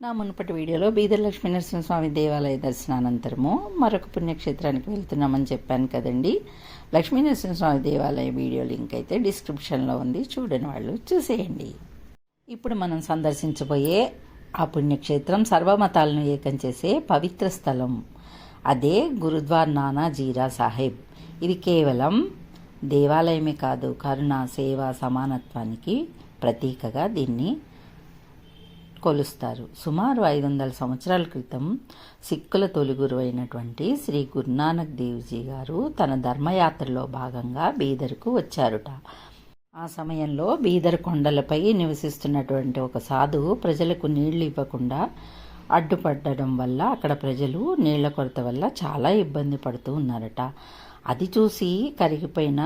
నా మునుపటి వీడియోలో బీదర్ లక్ష్మీ నరసింహస్వామి దేవాలయ దర్శనానంతరము మరొక పుణ్యక్షేత్రానికి వెళ్తున్నామని చెప్పాను కదండి. లక్ష్మీ నరసింహస్వామి దేవాలయ వీడియో లింక్ అయితే డిస్క్రిప్షన్లో ఉంది. చూడని వాళ్ళు చూసేయండి. ఇప్పుడు మనం సందర్శించబోయే ఆ పుణ్యక్షేత్రం సర్వమతాలను ఏకం చేసే పవిత్ర స్థలం. అదే గురుద్వార్ నానా జీరా సాహెబ్. ఇది కేవలం దేవాలయమే కాదు కరుణ సేవ సమానత్వానికి ప్రతీకగా దీన్ని కొలుస్తారు. సుమారు ఐదు వందల సంవత్సరాల క్రితం సిక్కుల తొలి గురువు అయినటువంటి శ్రీ గురునానక్ దేవ్జీ గారు తన ధర్మయాత్రలో భాగంగా బీదర్కు వచ్చారుట. ఆ సమయంలో బీదర్ కొండలపై నివసిస్తున్నటువంటి ఒక సాధువు ప్రజలకు నీళ్ళు ఇవ్వకుండా అడ్డుపడడం వల్ల అక్కడ ప్రజలు నీళ్ళ కొరత వల్ల చాలా ఇబ్బంది పడుతూ ఉన్నారట. అది చూసి కరిగిపోయిన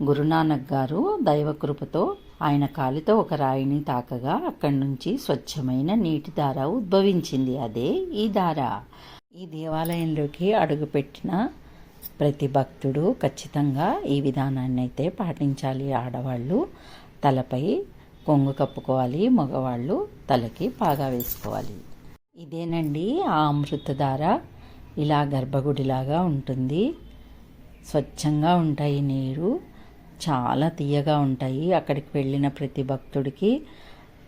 గురునానక్ గారు దైవకృపతో ఆయన కాలితో ఒక రాయిని తాకగా అక్కడి నుంచి స్వచ్ఛమైన నీటి ధార ఉద్భవించింది అదే ఈ ధార. ఈ దేవాలయంలోకి అడుగుపెట్టిన ప్రతి భక్తుడు ఖచ్చితంగా ఈ విధానాన్ని అయితే పాటించాలి. ఆడవాళ్ళు తలపై కొంగు కప్పుకోవాలి మగవాళ్ళు తలకి పాగా వేసుకోవాలి. ఇదేనండి ఆ అమృతధార ఇలా గర్భగుడిలాగా ఉంటుంది. స్వచ్ఛంగా ఉంటాయి నీరు. చాలా తీయగా ఉంటాయి. అక్కడికి వెళ్ళిన ప్రతి భక్తుడికి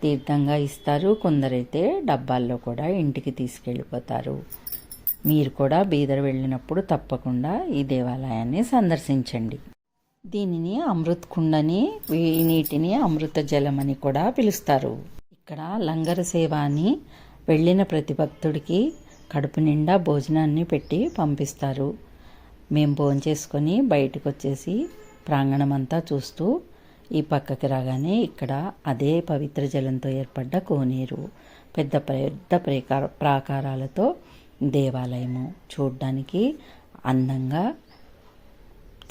తీర్థంగా ఇస్తారు. కొందరైతే డబ్బాల్లో కూడా ఇంటికి తీసుకెళ్ళిపోతారు. మీరు కూడా బీదర్ వెళ్ళినప్పుడు తప్పకుండా ఈ దేవాలయాన్ని సందర్శించండి. దీనిని అమృత్ కుండని నీటిని అమృత జలం అని కూడా పిలుస్తారు. ఇక్కడ లంగర సేవ అని వెళ్ళిన ప్రతి భక్తుడికి కడుపు నిండా భోజనాన్ని పెట్టి పంపిస్తారు. మేము భోంచేసుకొని బయటకు వచ్చేసి ప్రాంగణం అంతా చూస్తూ ఈ పక్కకి రాగానే ఇక్కడ అదే పవిత్ర జలంతో ఏర్పడ్డ కోనేరు. పెద్ద పెద్ద ప్రేకార ప్రాకారాలతో దేవాలయము. చూడ్డానికి అందంగా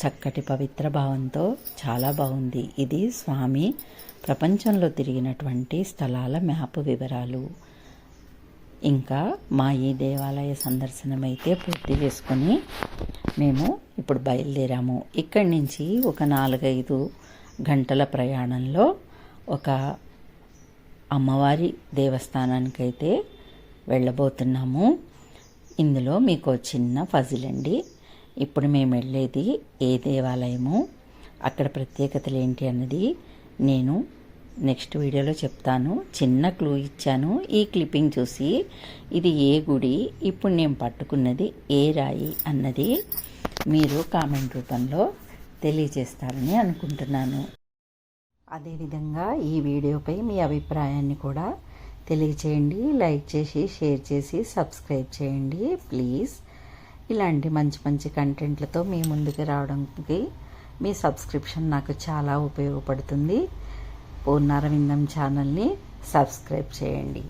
చక్కటి పవిత్ర భావంతో చాలా బాగుంది. ఇది స్వామి ప్రపంచంలో తిరిగినటువంటి స్థలాల మ్యాప్ వివరాలు. ఇంకా మా ఈ దేవాలయ సందర్శనమైతే పూర్తి చేసుకొని మేము ఇప్పుడు బయలుదేరాము. ఇక్కడి నుంచి ఒక నాలుగైదు గంటల ప్రయాణంలో ఒక అమ్మవారి దేవస్థానానికైతే వెళ్ళబోతున్నాము. ఇందులో మీకు చిన్న ఫజిల్ అండి. ఇప్పుడు మేము వెళ్ళేది ఏ దేవాలయము? అక్కడ ప్రత్యేకతలు ఏంటి అన్నది నేను నెక్స్ట్ వీడియోలో చెప్తాను. చిన్న క్లూ ఇచ్చాను. ఈ క్లిప్పింగ్ చూసి ఇది ఏ గుడి? ఇప్పుడు నేను పట్టుకున్నది ఏ రాయి అన్నది మీరు కామెంట్ రూపంలో తెలియజేస్తారని అనుకుంటున్నాను. అదేవిధంగా ఈ వీడియోపై మీ అభిప్రాయాన్ని కూడా తెలియచేయండి. లైక్ చేసి షేర్ చేసి సబ్స్క్రైబ్ చేయండి ప్లీజ్. ఇలాంటి మంచి మంచి కంటెంట్లతో మీ ముందుకు రావడానికి మీ సబ్స్క్రిప్షన్ నాకు చాలా ఉపయోగపడుతుంది. పూర్ణారవిందం ఛానల్ని సబ్స్క్రైబ్ చేయండి.